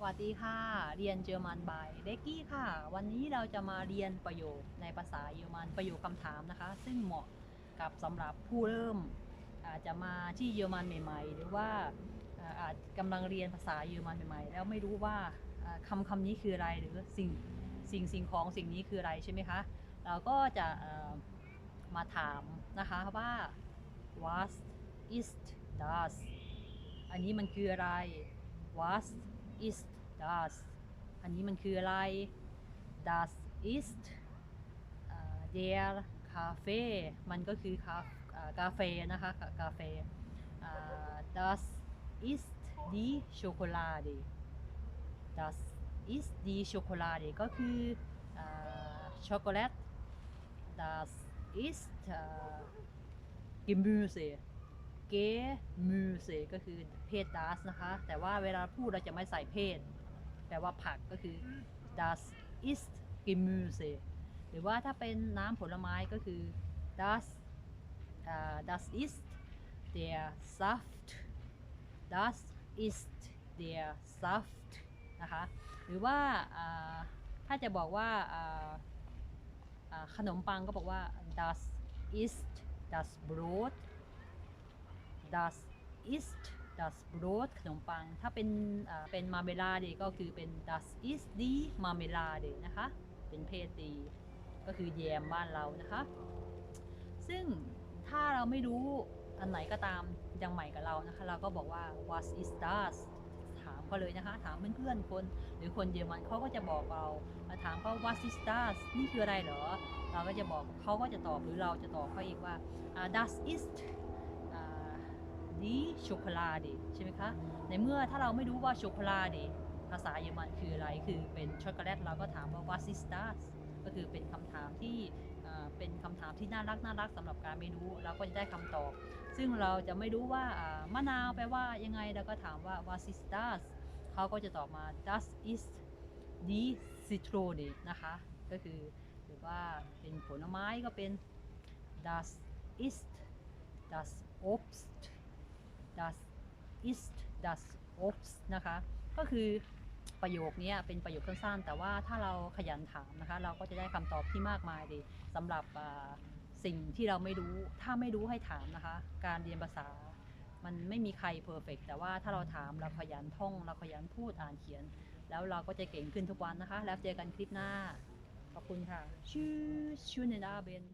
สวัสดีค่ะ เรียนเยอรมันบายเด็กกี้ค่ะ วันนี้เราจะมาเรียนประโยคในภาษาเยอรมันประโยคคำถามนะคะ ซึ่งเหมาะกับสำหรับผู้เริ่ม อาจจะมาที่เยอรมันใหม่ ๆ หรือว่าอาจกำลังเรียนภาษาเยอรมันใหม่ๆ แล้วไม่รู้ว่าอ่าคำคำนี้คืออะไรหรือสิ่งสิ่งสิ่งของสิ่งนี้คืออะไรใช่ไหมคะ เราก็จะมาถามนะคะว่า what is das อันนี้มันคืออะไร what is das อันนี้มันคืออะไร das ist เอ่อ der Kaffee มันก็คือคาเอ่อกาแฟนะคะกากาแฟเอ่อ das ist die Schokolade das ist die Schokolade ก็คือช็อกโกแลต das ist เอ่อ Gemüse Gemüse ก็คือเพศ das นะคะ แต่ว่าเวลาพูดเราจะไม่ใส่เพศ แปลว่าผักก็คือ das ist Gemüse หรือว่าถ้าเป็นน้ำผลไม้ก็คือ das อ่า das ist der Saft das ist der Saft นะคะ หรือว่าถ้าจะบอกว่าอ่าอ่าขนมปังก็บอกว่า das ist das Brot das ist das Brot ขนมปัง ถ้าเป็นเป็นมาเมลาเดก็คือเป็น das ist die Marmelade นะคะ เป็นเพศดีก็คือแยมบ้านเรานะคะ ซึ่งถ้าเราไม่รู้อันไหนก็ตามยังใหม่กับเรานะคะ เราก็บอกว่า what is das ถามเขาเลยนะคะ ถามเพื่อนๆคน หรือคนเยอรมันเขาก็จะบอกเราถามเขา what is das นี่คืออะไรเหรอ เราก็จะบอกเขาก็จะตอบหรือเราจะตอบเขาเองว่า das ist die Schokolade ใช่ไหมคะ ในเมื่อถ้าเราไม่รู้ว่าช็อกโกแลตภาษาเยอรมันคืออะไร คือเป็นช็อกโกแลตเราก็ถามว่า what is das ก็คือเป็นคำถามที่อ่าเป็นคำถามที่น่ารักน่ารักสำหรับการไม่รู้เราก็จะได้คำตอบ ซึ่งเราจะไม่รู้ว่าอ่ามะนาวแปลว่ายังไงเราก็ถามว่า what is das เขาก็จะตอบมา das ist die Zitrone นะคะ ก็คือหรือว่าเป็นผลไม้ก็เป็น das ist das Obst das ist das Obst นะคะ ก็คือประโยคนี้เป็นประโยคสั้นๆ แต่ว่าถ้าเราขยันถามนะคะ เราก็จะได้คำตอบที่มากมายเลยสำหรับสิ่งที่เราไม่รู้ ถ้าไม่รู้ให้ถามนะคะ การเรียนภาษา มันไม่มีใครเพอร์เฟกแต่ว่าถ้าเราถามเราขยันท่อง เราขยันพูดอ่านเขียน แล้วเราก็จะเก่งขึ้นทุกวันนะคะ แล้วเจอกันคลิปหน้า ขอบคุณค่ะ ชื่อชูเนดาเบน